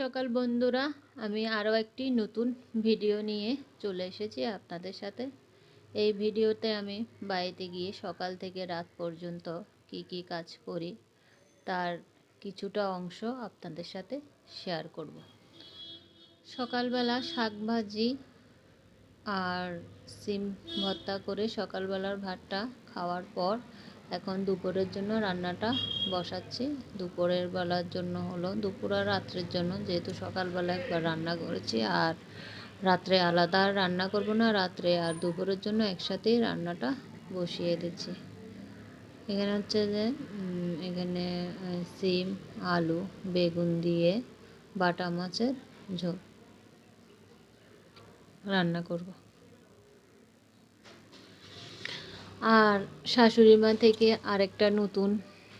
সকাল বন্ধুরা। আমি আরও একটি নতুন ভিডিও নিয়ে চলে এসেছি আপনাদের সাথে। এই ভিডিওতে আমি বাড়িতে গিয়ে সকাল থেকে রাত পর্যন্ত কি কি কাজ করি, তার কিছুটা অংশ আপনাদের সাথে শেয়ার করব। সকালবেলা শাক ভাজি আর সিম ভর্তা করে সকালবেলার ভাতটা খাওয়ার পর এখন দুপুরের জন্য রান্নাটা বসাচ্ছি। দুপুরের বেলার জন্য হলো, দুপুর আর রাত্রের জন্য যেহেতু সকালবেলা একবার রান্না করেছি আর রাত্রে আলাদা আর রান্না করব না, রাত্রে আর দুপুরের জন্য একসাথেই রান্নাটা বসিয়ে দিচ্ছি। এখানে হচ্ছে যে এখানে সিম, আলু, বেগুন দিয়ে বাটা মাছের ঝোল রান্না করব। আর শাশুড়ি মা থেকে আরেকটা নতুন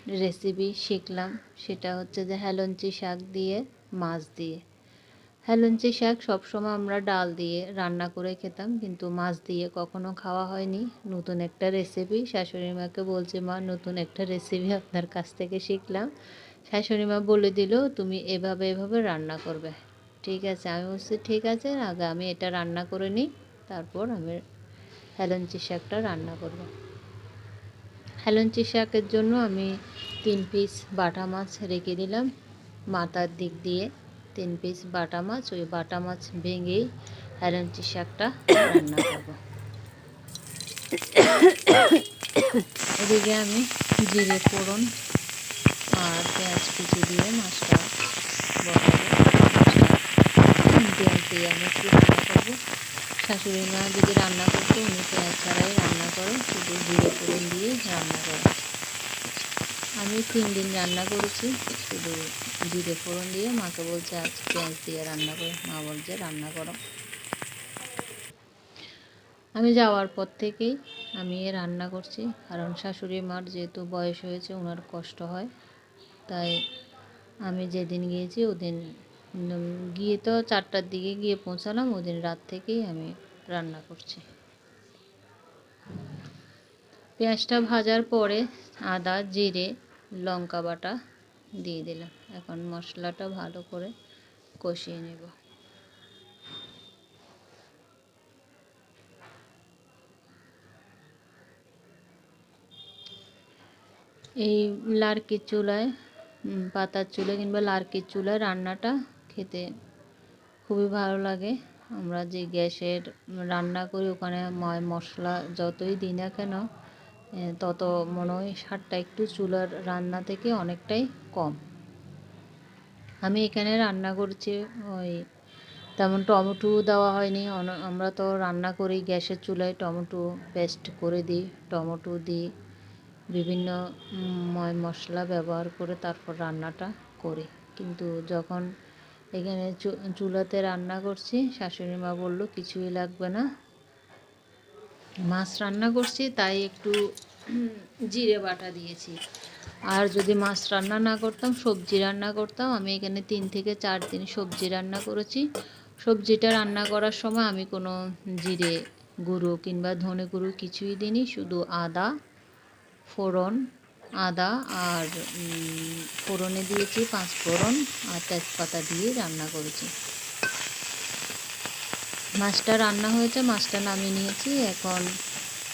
রেসিপি শিখলাম, সেটা হচ্ছে যে হেলঞ্চি শাক দিয়ে মাছ দিয়ে। হেলঞ্চি শাক সবসময় আমরা ডাল দিয়ে রান্না করে খেতাম, কিন্তু মাছ দিয়ে কখনো খাওয়া হয়নি। নতুন একটা রেসিপি শাশুড়ি মাকে বলছি, মা, নতুন একটা রেসিপি আপনার কাছ থেকে শিখলাম। শাশুড়ি মা বলে দিল, তুমি এভাবে এভাবে রান্না করবে। ঠিক আছে। আমি বলছি, ঠিক আছে, আগে আমি এটা রান্না করে নিই, তারপর আমি হেলঞ্চি শাকটা রান্না করব। হেলঞ্চি শাকের জন্য আমি তিন পিস বাটা মাছ রেখে দিলাম। মাথার দিক দিয়ে তিন পিস বাটা মাছ, ওই বাটা মাছ ভেঙেই হেলঞ্চি শাকটা রান্না করব। এদিকে আমি জিরে ফোড়ন আর পেঁয়াজ কুচি দিয়ে মাছটা বসাবো। দিয়ে আমি একটু শাশুড়ি মা যদি রান্না করতো, উনি পেঁয়াজ ছাড়াই রান্না করে শুধু জিরে ফোড়ন দিয়ে রান্না করে আমি তিন দিন রান্না করেছি, শুধু জিরে ফোড়ন দিয়ে। মাকে বলছে, আজ পেঁয়াজ দিয়ে রান্না করে। মা বলছে, রান্না করো। আমি যাওয়ার পর থেকেই আমি রান্না করছি। কারণ শাশুড়ি মার যেহেতু বয়স হয়েছে ওনার কষ্ট হয়। তাই আমি যেদিন গিয়েছি, ওদিন গিয়ে তো চারটার দিকে গিয়ে পৌঁছালাম ওদিন রাত থেকেই আমি রান্না করছি। পেঁয়াজটা ভাজার পরে আদা, জিরে, লঙ্কা বাটা দিয়ে দিলাম। এখন মশলাটা ভালো করে কষিয়ে নেব। এই লার্কির চুলায় পাতার চুলা কিংবা লার্কির চুলায় রান্নাটা খেতে খুবই ভালো লাগে। আমরা যে গ্যাসের রান্না করি, ওখানে ময় মশলা যতই দিই না কেন তত মনে হয় স্বাদটা একটু চুলার রান্না থেকে অনেকটাই কম। আমি এখানে রান্না করছি ওই তেমন টমেটো দেওয়া হয়নি। আমরা তো রান্না করি গ্যাসের চুলায় টমেটো পেস্ট করে দিই, টমেটো দিই, বিভিন্ন ময় মশলা ব্যবহার করে তারপর রান্নাটা করি। কিন্তু যখন এখানে চুলাতে রান্না করছি। শাশুড়ি মা বলল, কিছুই লাগবে না। মাছ রান্না করছি, তাই একটু জিরে বাটা দিয়েছি। আর যদি মাছ রান্না না করতাম, সবজি রান্না করতাম, আমি এখানে তিন থেকে চার দিন সবজি রান্না করেছি। সবজিটা রান্না করার সময় আমি কোনো জিরে গুঁড়ো কিংবা ধনে গুঁড়ো কিছুই দিইনি, শুধু আদা, ফোড়ন আদা আর ফোড়নে দিয়েছি পাঁচ ফোড়ন আর তেজপাতা দিয়ে রান্না করেছি। মাছটা রান্না হয়েছে, মাছটা নামিয়ে নিয়েছি। এখন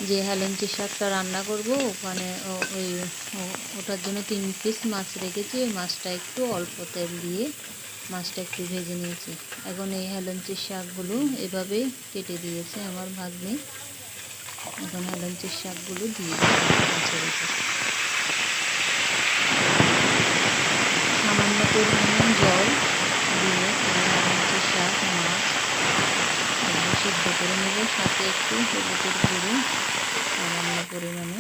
যে হেলেঞ্চি শাকটা রান্না করব, ওখানে ওই ওটার জন্য তিন পিস মাছ রেখেছি। ওই মাছটা একটু অল্প তেল দিয়ে মাছটা একটু ভেজে নিয়েছি। এখন এই হেলেঞ্চি শাকগুলো এভাবেই কেটে দিয়েছে আমার ভাগ্নে। এখন হেলেঞ্চির শাকগুলো দিয়ে দিলাম মাছের উপর সামান্য পরিমাণে জল দিয়ে এই হেলেঞ্চির শাক মাছ এগুলো সিদ্ধ করে নেব সাথে একটু হলুদের গুঁড়ো সামান্য পরিমাণে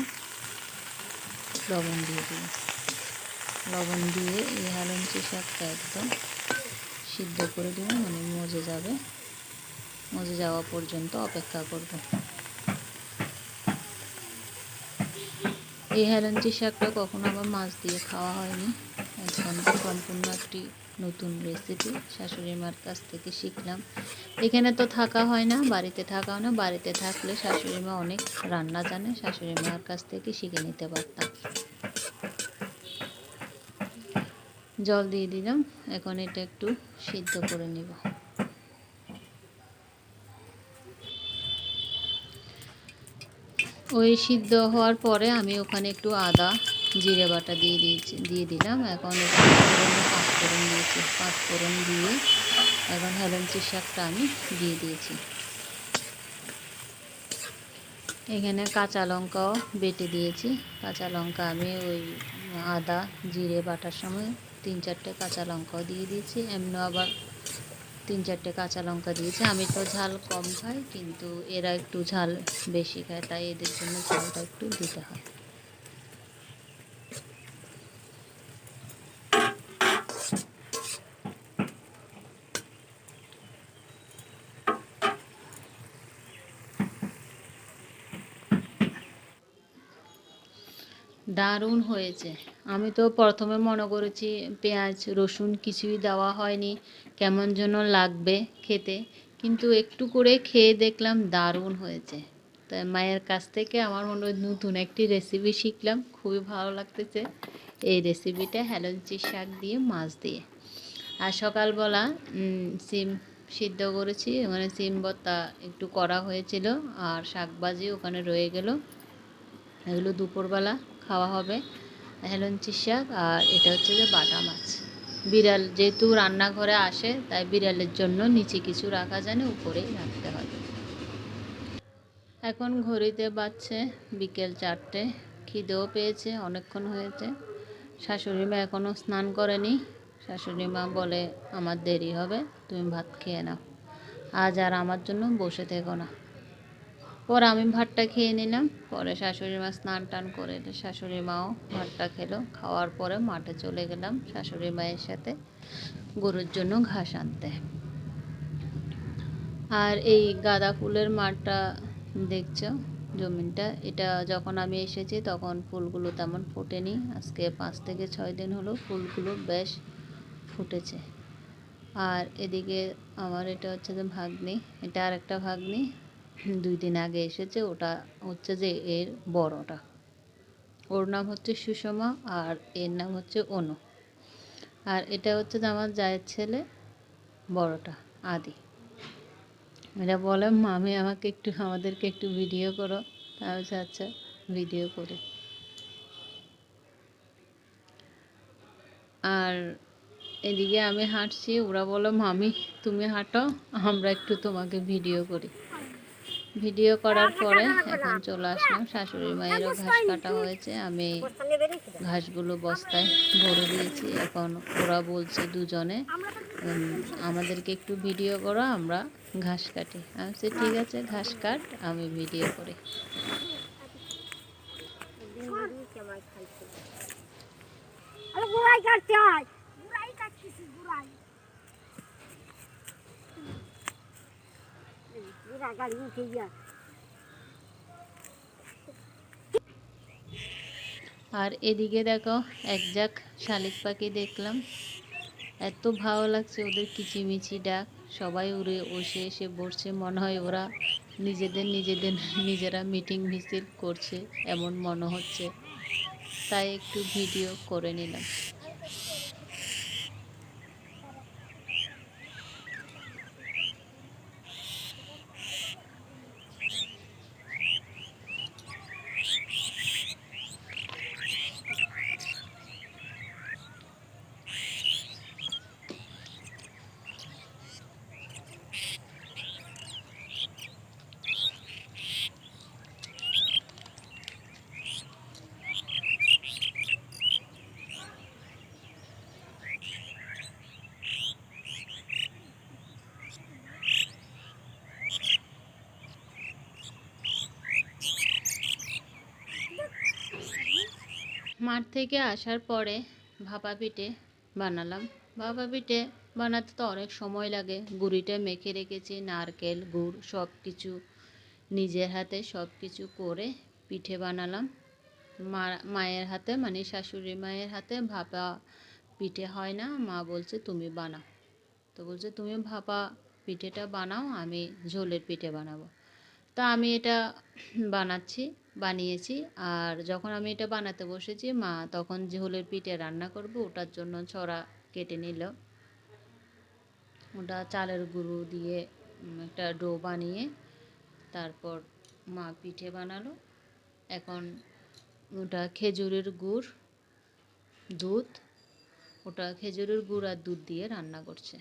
লবণ দিয়ে দেব লবণ দিয়ে এই হেলেঞ্চি শাকটা একদম সিদ্ধ করে দেবো মানে মজে যাবে মজে যাওয়া পর্যন্ত অপেক্ষা করব এই হেলেঞ্চি শাকটা কখনো আমার মাছ দিয়ে খাওয়া হয়নি। এখন সম্পূর্ণ একটি নতুন রেসিপি শাশুড়ি মার কাছ থেকে শিখলাম। এখানে তো থাকা হয় না, বাড়িতে থাকা হয় না, বাড়িতে থাকলে শাশুড়ি মা অনেক রান্না জানে, শাশুড়ি মার কাছ থেকে শিখে নিতে পারতাম। জল দিয়ে দিলাম, এখন এটা একটু সিদ্ধ করে নিব। ওই সিদ্ধ হওয়ার পরে আমি ওখানে একটু আদা জিরে বাটা দিয়ে দিয়েছি, দিয়ে দিলাম। এখন পাঁচফোড়ন দিয়েছি। পাঁচফোড়ন দিয়ে এখন হেলেঞ্চি শাকটা আমি দিয়ে দিয়েছি। এখানে কাঁচা লঙ্কাও বেটে দিয়েছি। কাঁচা লঙ্কা আমি ওই আদা, জিরে বাটার সময় তিন চারটে কাঁচা লঙ্কাও দিয়ে দিয়েছি। এমনি আবার তিন চারটে কাঁচা লঙ্কা দিয়েছি। আমি তো ঝাল কম খাই, কিন্তু এরা একটু ঝাল বেশি খায়, তাই এদের জন্য ঝালটা একটু দিতে হয়। দারুণ হয়েছে। আমি তো প্রথমে মনে করেছি পেঁয়াজ, রসুন কিছুই দেওয়া হয়নি, কেমন যেন লাগবে খেতে। কিন্তু একটু করে খেয়ে দেখলাম দারুণ হয়েছে। তাই মায়ের কাছ থেকে আমার মনে হয় নতুন একটি রেসিপি শিখলাম। খুবই ভালো লাগতেছে এই রেসিপিটা হেলঞ্চি শাক দিয়ে, মাছ দিয়ে। আর সকালবেলা সিম সিদ্ধ করেছি মানে সিম ভর্তা একটু করা হয়েছিল, আর শাক ভাজি ওখানে রয়ে গেল। এগুলো দুপুরবেলা খাওয়া হবে। হেলঞ্চি শাক আর এটা হচ্ছে যে বাটা মাছ। বিড়াল যেহেতু রান্নাঘরে আসে, তাই বিড়ালের জন্য নিচে কিছু রাখা যায় না, উপরেই রাখতে হয়। এখন ঘড়িতে বাজছে বিকেল চারটে, খিদেও পেয়েছে, অনেকক্ষণ হয়েছে। শাশুড়ি মা এখনও স্নান করেনি। শাশুড়ি মা বলে, আমার দেরি হবে, তুমি ভাত খেয়ে নাও। আজ আর আমার জন্য বসে থেকো না। পরে আমি ভাতটা খেয়ে নিলাম। পরে শাশুড়ি মা স্নান টান করে শাশুড়ি মাও ভাতটা খেলো। খাওয়ার পরে মাঠে চলে গেলাম শাশুড়ি মায়ের সাথে গরুর জন্য ঘাস আনতে। আর এই গাঁদা ফুলের মাঠটা দেখছ জমিনটা? এটা যখন আমি এসেছি তখন ফুলগুলো তেমন ফোটেনি। আজকে পাঁচ থেকে ছয় দিন হলো ফুলগুলো বেশ ফুটেছে। আর এদিকে আমার এটা হচ্ছে যে ভাগ্নি। এটা আর একটা ভাগ্নি। দুই দিন আগে এসেছে, ওটা হচ্ছে যে এর বড়টা ওর নাম হচ্ছে সুষমা আর এর নাম হচ্ছে অনু। আর এটা হচ্ছে যে আমার জায়ের ছেলে বড়টা আদি। এরা বলে, মামি, আমাকে একটু, আমাদেরকে একটু ভিডিও করো। আমি আচ্ছা ভিডিও করে। আর এদিকে আমি হাঁটছি, ওরা বলো, মামি, তুমি হাঁটো, আমরা একটু তোমাকে ভিডিও করি। ভিডিও করার পরে এখন চলে আসলাম। শাশুড়ি মায়েরও ঘাস কাটা হয়েছে। আমি ঘাসগুলো বস্তায় ভরে দিয়েছি। এখন ওরা বলছে দুজনে আমাদেরকে একটু ভিডিও করো আমরা ঘাস কাটি। আমি ঠিক আছে ঘাস কাট আমি ভিডিও করি। কাটতে হয় আর এদিকে দেখো, এক যাক শালিক পাখি দেখলাম। এত ভালো লাগছে ওদের কিচিমিচি ডাক। সবাই উড়ে বসে এসে বসছে, মনে হয় ওরা নিজেদের নিজেদের, নিজেরা মিটিং মিছিল করছে, এমন মনে হচ্ছে। তাই একটু ভিডিও করে নিলাম। মাঠ থেকে আসার পরে ভাপা পিঠে বানালাম। ভাপা পিঠে বানাতে তো অনেক সময় লাগে। গুঁড়িটা মেখে রেখেছি, নারকেল, গুড় সব কিছু নিজের হাতে সব কিছু করে পিঠে বানালাম। মা, মায়ের হাতে মানে শাশুড়ি মায়ের হাতে ভাপা পিঠে হয় না। মা বলছে, তুমি বানাও। তো বলছে, তুমি ভাপা পিঠেটা বানাও, আমি ঝোলের পিঠে বানাবো। তা আমি এটা বানাচ্ছি, বানিয়েছি। আর যখন আমি এটা বানাতে বসেছি, মা তখন ঝোলের পিঠে রান্না করব, ওটার জন্য ছড়া কেটে নিল। ওটা চালের গুঁড়ো দিয়ে একটা ডো বানিয়ে তারপর মা পিঠে বানালো। এখন ওটা খেজুরের গুড়, দুধ, ওটা খেজুরের গুড় আর দুধ দিয়ে রান্না করছে।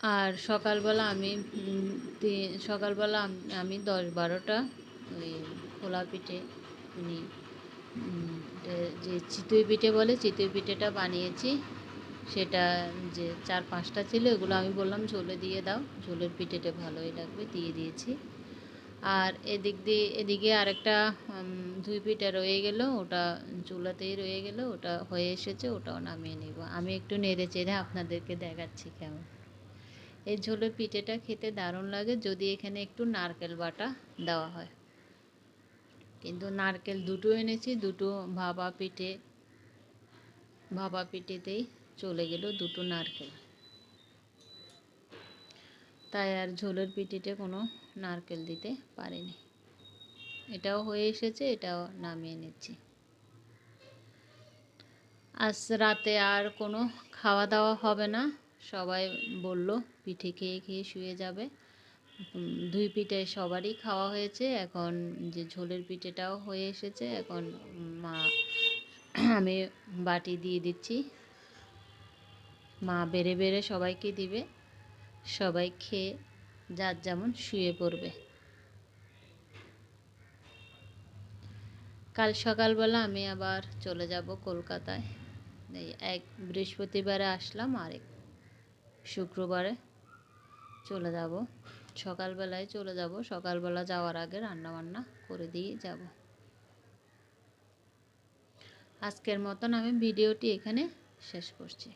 আর সকালবেলা আমি সকালবেলা আমি দশ বারোটা ওই খোলা পিঠে উম, এ- যে চিতই পিঠে বলে চিতই পিঠেটা বানিয়েছি। সেটা যে চার পাঁচটা ছিল এগুলো আমি বললাম ঝোলে দিয়ে দাও ঝোলের পিঠেটা ভালোই লাগবে দিয়ে দিয়েছি। আর এদিক দিয়ে এদিকে আরেকটা দুই পিঠে রয়ে গেল ওটা চুলাতেই রয়ে গেল ওটা হয়ে এসেছে ওটাও নামিয়ে নেব। আমি একটু নেড়ে চেড়ে আপনাদেরকে দেখাচ্ছি কেমন। এই ঝোলের পিঠেটা খেতে দারুণ লাগে যদি এখানে একটু নারকেল বাটা দেওয়া হয়। কিন্তু নারকেল দুটো এনেছি, দুটো ভাপা পিঠে, ভাপা পিঠেতেই চলে গেল দুটো নারকেল। তাই আর ঝোলের পিঠেতে কোনো নারকেল দিতে পারিনি। এটাও হয়ে এসেছে, এটাও নামিয়ে নিচ্ছি। আজ রাতে আর কোনো খাওয়া দাওয়া হবে না। সবাই বলল, পিঠে খেয়ে খেয়ে শুয়ে যাবে। দুই পিঠে সবারই খাওয়া হয়েছে। এখন যে ঝোলের পিঠেটাও হয়ে এসেছে। এখন মা, আমি বাটি দিয়ে দিচ্ছি। মা বেড়ে বেড়ে সবাইকে দিবে। সবাই খেয়ে যার যেমন শুয়ে পড়বে। কাল সকালবেলা আমি আবার চলে যাব কলকাতায়। এক বৃহস্পতিবারে আসলাম, আরেক শুক্রবারে চলে যাব। সকালবেলায় চলে যাব। সকালবেলা যাওয়ার আগে রান্না বান্না করে দিয়ে যাব। আজকের মতন আমি ভিডিওটি এখানে শেষ করছি।